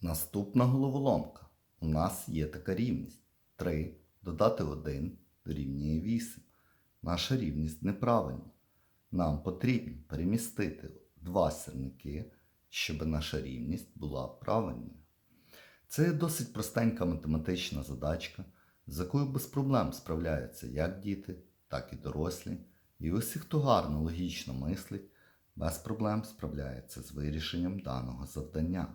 Наступна головоломка. У нас є така рівність. 3 додати 1 дорівнює 8. Наша рівність неправильна. Нам потрібно перемістити два сірники, щоб наша рівність була правильною. Це досить простенька математична задачка, з якою без проблем справляються як діти, так і дорослі. І усі, хто гарно логічно мислить, без проблем справляється з вирішенням даного завдання.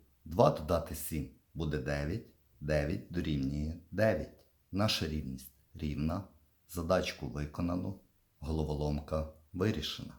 2 додати 7 буде 9, 9 дорівнює 9. Наша рівність рівна. Задачку виконано, головоломка вирішена.